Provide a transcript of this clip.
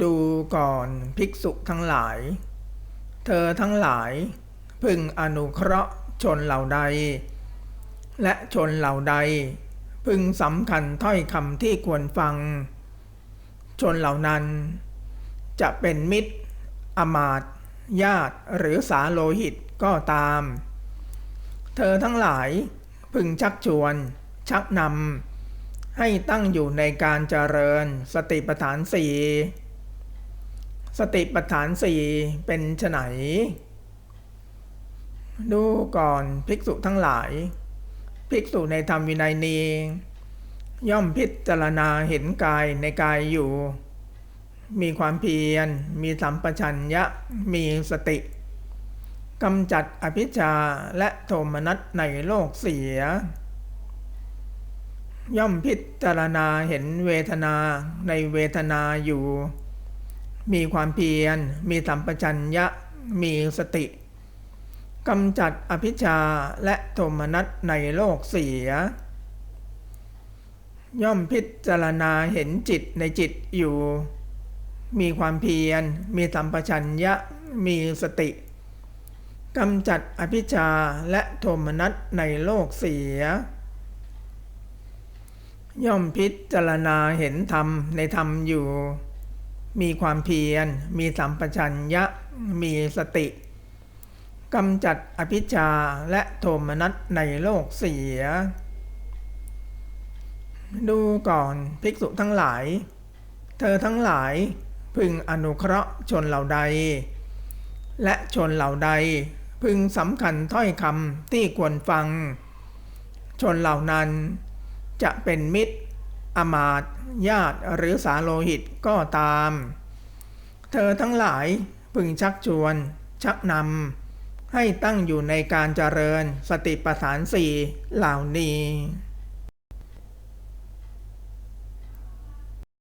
ดูก่อนภิกษุทั้งหลาย เธอทั้งหลาย พึงอนุเคราะห์ชนเหล่าใด และชนเหล่าใด พึงสำคัญถ้อยคำที่ควรฟัง ชนเหล่านั้น จะเป็นมิตร อมาตญาติหรือสาโลหิตก็ตาม เธอทั้งหลายพึงชักชวน ชักนำให้ตั้งอยู่ในการเจริญสติปัฏฐานสี่ สติปัฏฐานสี่เป็นไนดูก่อนภิกษุทั้งหลาย ภิกษุในธรรมวินัยนี้ย่อมพิจารณาเห็นกายในกายอยู่ มีความเพียร มีสัมปชัญญะ มีสติกำจัดอภิชาและโทมนัสในโลกเสีย ย่อมพิจารณาเห็นเวทนาในเวทนาอยู่ มีความเพียร มีสัมปชัญญะ มีสติกำจัดอภิชาและโทมนัสในโลกเสีย ย่อมพิจารณาเห็นจิตในจิตอยู่ มีความเพียร มีสัมปชัญญะ มีสติกำจัดอภิชาและโทมนัสในโลกเสีย ย่อมพิจารณาเห็นธรรมในธรรมอยู่ มีความเพียร มีสัมปชัญญะ มีสติกำจัดอภิชาและโทมนัสในโลกเสีย ดูก่อนภิกษุทั้งหลาย เธอทั้งหลายพึงอนุเคราะห์ชนเหล่าใด และชนเหล่าใดพึงสำคัญถ้อยคำที่ควรฟัง ชนเหล่านั้นจะเป็นมิตร อมาตย์ญาติหรือสาโลหิตก็ตาม เธอทั้งหลายพึงชักชวน ชักนำให้ตั้งอยู่ในการเจริญสติปัฏฐานสี่เหล่านี้